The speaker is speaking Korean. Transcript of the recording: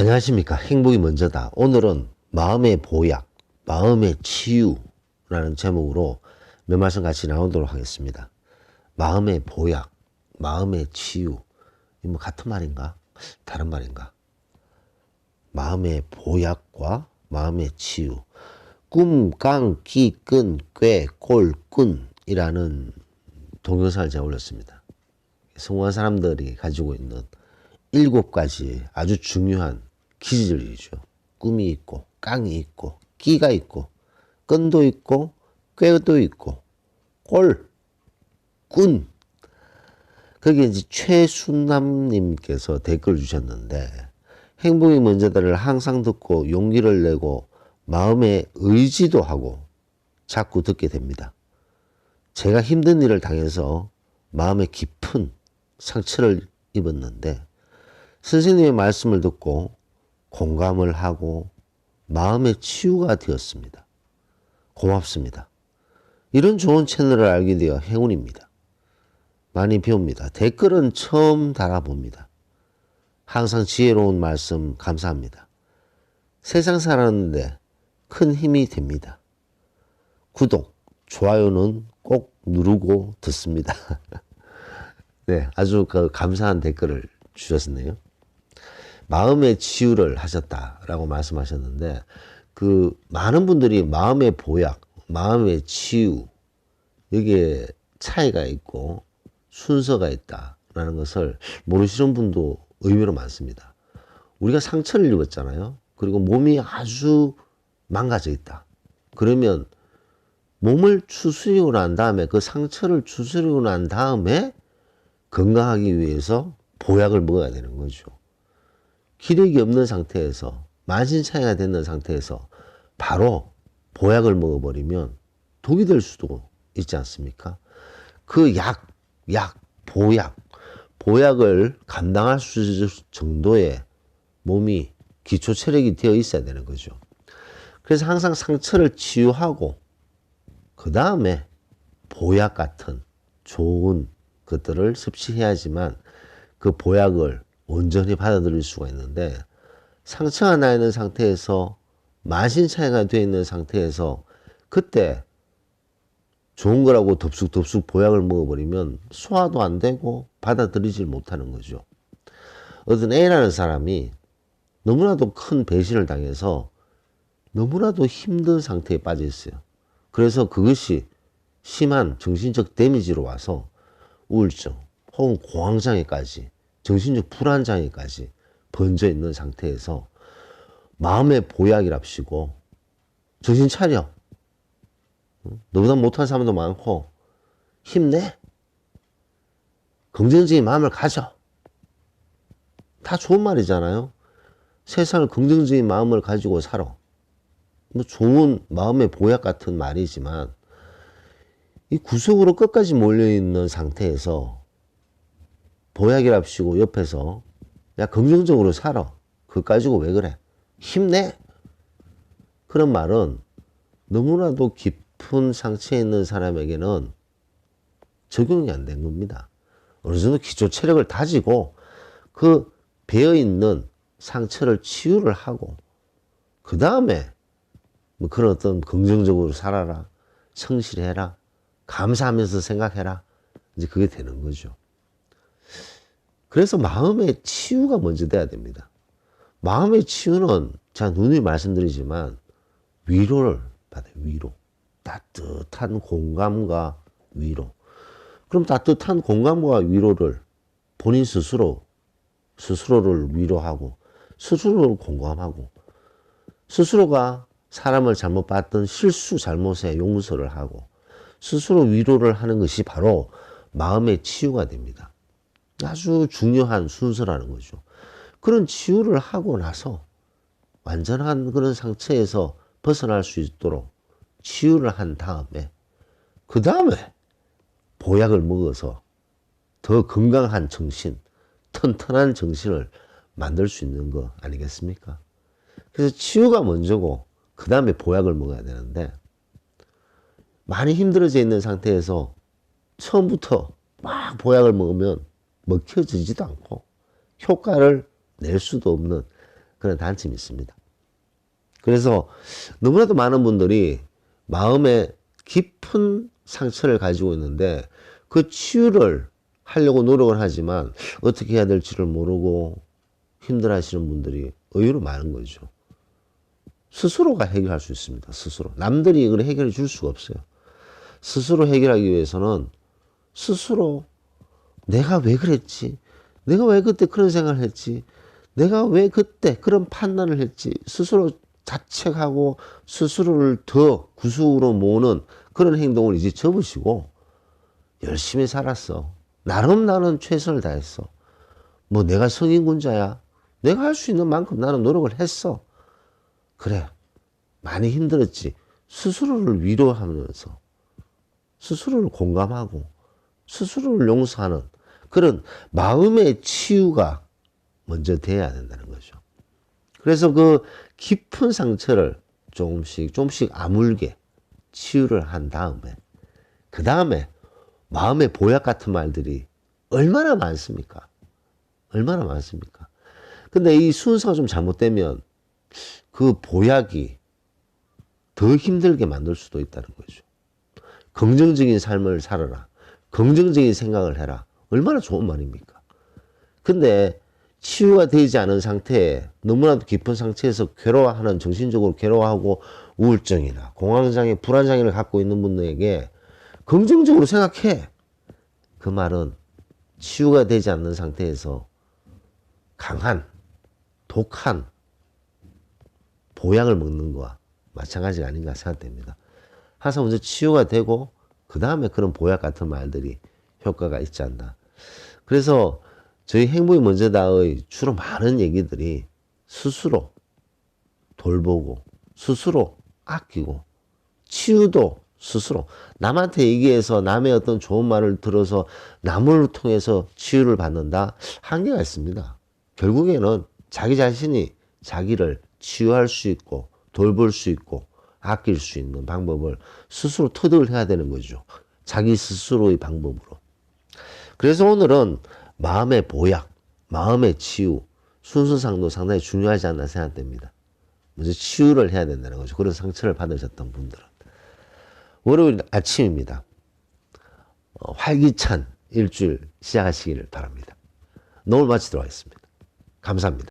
안녕하십니까. 행복이 먼저다. 오늘은 마음의 보약, 마음의 치유라는 제목으로 몇 말씀 같이 나오도록 하겠습니다. 마음의 보약, 마음의 치유. 이뭐 같은 말인가? 다른 말인가? 마음의 보약과 마음의 치유. 꿈, 깡, 기, 끈, 꾀, 꼴, 꾼이라는 동영상을 제가 올렸습니다. 성공한 사람들이 가지고 있는 일곱 가지 아주 중요한 기질이죠. 꿈이 있고, 깡이 있고, 끼가 있고, 끈도 있고, 꾀도 있고, 꼴, 꾼. 거기에 이제 최순남님께서 댓글 주셨는데, 행복이 먼저다를 항상 듣고 용기를 내고 마음의 의지도 하고 자꾸 듣게 됩니다. 제가 힘든 일을 당해서 마음에 깊은 상처를 입었는데 선생님의 말씀을 듣고 공감을 하고 마음의 치유가 되었습니다. 고맙습니다. 이런 좋은 채널을 알게 되어 행운입니다. 많이 배웁니다. 댓글은 처음 달아봅니다. 항상 지혜로운 말씀 감사합니다. 세상 살았는데 큰 힘이 됩니다. 구독, 좋아요는 꼭 누르고 듣습니다. 네, 아주 그 감사한 댓글을 주셨네요. 마음의 치유를 하셨다라고 말씀하셨는데 그 많은 분들이 마음의 보약, 마음의 치유 여기에 차이가 있고 순서가 있다라는 것을 모르시는 분도 의외로 많습니다. 우리가 상처를 입었잖아요. 그리고 몸이 아주 망가져 있다. 그러면 몸을 추스리고 난 다음에 그 상처를 추스리고 난 다음에 건강하기 위해서 보약을 먹어야 되는 거죠. 기력이 없는 상태에서 만신창이가 되는 상태에서 바로 보약을 먹어버리면 독이 될 수도 있지 않습니까? 그 약, 약, 보약, 보약을 감당할 수 있을 정도의 몸이 기초 체력이 되어 있어야 되는 거죠. 그래서 항상 상처를 치유하고 그 다음에 보약 같은 좋은 것들을 섭취해야지만 그 보약을 온전히 받아들일 수가 있는데 상처가 나 있는 상태에서 만신창이가 되어 있는 상태에서 그때 좋은 거라고 덥숙덥숙 보약을 먹어버리면 소화도 안 되고 받아들이질 못하는 거죠. 어떤 A라는 사람이 너무나도 큰 배신을 당해서 너무나도 힘든 상태에 빠져 있어요. 그래서 그것이 심한 정신적 데미지로 와서 우울증 혹은 공황장애까지 정신적 불안 장애까지 번져 있는 상태에서 마음의 보약이랍시고 정신 차려. 너보다 못한 사람도 많고 힘내. 긍정적인 마음을 가져. 다 좋은 말이잖아요. 세상을 긍정적인 마음을 가지고 살아. 뭐 좋은 마음의 보약 같은 말이지만 이 구석으로 끝까지 몰려있는 상태에서 보약이랍시고 옆에서 야 긍정적으로 살아. 그거 가지고 왜 그래? 힘내. 그런 말은 너무나도 깊은 상처에 있는 사람에게는 적용이 안 된 겁니다. 어느 정도 기초 체력을 다지고 그 배어 있는 상처를 치유를 하고 그 다음에 뭐 그런 어떤 긍정적으로 살아라, 성실해라, 감사하면서 생각해라. 이제 그게 되는 거죠. 그래서 마음의 치유가 먼저 돼야 됩니다. 마음의 치유는 제가 누누이 말씀드리지만 위로를 받아요. 위로. 따뜻한 공감과 위로. 그럼 따뜻한 공감과 위로를 본인 스스로 스스로를 위로하고 스스로를 공감하고 스스로가 사람을 잘못 봤던 실수 잘못에 용서를 하고 스스로 위로를 하는 것이 바로 마음의 치유가 됩니다. 아주 중요한 순서라는 거죠. 그런 치유를 하고 나서 완전한 그런 상처에서 벗어날 수 있도록 치유를 한 다음에 그 다음에 보약을 먹어서 더 건강한 정신, 튼튼한 정신을 만들 수 있는 거 아니겠습니까? 그래서 치유가 먼저고 그 다음에 보약을 먹어야 되는데 많이 힘들어져 있는 상태에서 처음부터 막 보약을 먹으면 먹혀지지도 않고 효과를 낼 수도 없는 그런 단점이 있습니다. 그래서 너무나도 많은 분들이 마음에 깊은 상처를 가지고 있는데 그 치유를 하려고 노력을 하지만 어떻게 해야 될지를 모르고 힘들어 하시는 분들이 의외로 많은 거죠. 스스로가 해결할 수 있습니다. 스스로. 남들이 이걸 해결해 줄 수가 없어요. 스스로 해결하기 위해서는 스스로 내가 왜 그랬지? 내가 왜 그때 그런 생각을 했지? 내가 왜 그때 그런 판단을 했지? 스스로 자책하고 스스로를 더 구속으로 모으는 그런 행동을 이제 접으시고 열심히 살았어. 나름 나는 최선을 다했어. 뭐 내가 성인군자야. 내가 할 수 있는 만큼 나는 노력을 했어. 그래. 많이 힘들었지. 스스로를 위로하면서 스스로를 공감하고 스스로를 용서하는 그런 마음의 치유가 먼저 돼야 된다는 거죠. 그래서 그 깊은 상처를 조금씩 조금씩 아물게 치유를 한 다음에 그 다음에 마음의 보약 같은 말들이 얼마나 많습니까? 얼마나 많습니까? 근데 이 순서가 좀 잘못되면 그 보약이 더 힘들게 만들 수도 있다는 거죠. 긍정적인 삶을 살아라. 긍정적인 생각을 해라. 얼마나 좋은 말입니까? 근데 치유가 되지 않은 상태에 너무나도 깊은 상태에서 괴로워하는 정신적으로 괴로워하고 우울증이나 공황장애, 불안장애를 갖고 있는 분들에게 긍정적으로 생각해. 그 말은 치유가 되지 않는 상태에서 강한, 독한 보약을 먹는 거와 마찬가지가 아닌가 생각됩니다. 항상 먼저 치유가 되고 그 다음에 그런 보약 같은 말들이 효과가 있지 않나. 그래서 저희 행복이 먼저다의 주로 많은 얘기들이 스스로 돌보고 스스로 아끼고 치유도 스스로 남한테 얘기해서 남의 어떤 좋은 말을 들어서 남을 통해서 치유를 받는다 한계가 있습니다. 결국에는 자기 자신이 자기를 치유할 수 있고 돌볼 수 있고 아낄 수 있는 방법을 스스로 터득을 해야 되는 거죠. 자기 스스로의 방법으로. 그래서 오늘은 마음의 보약, 마음의 치유, 순서상도 상당히 중요하지 않나 생각됩니다. 먼저 치유를 해야 된다는 거죠. 그런 상처를 받으셨던 분들은. 월요일 아침입니다. 어, 활기찬 일주일 시작하시기를 바랍니다. 노을 마치도록 하겠습니다. 감사합니다.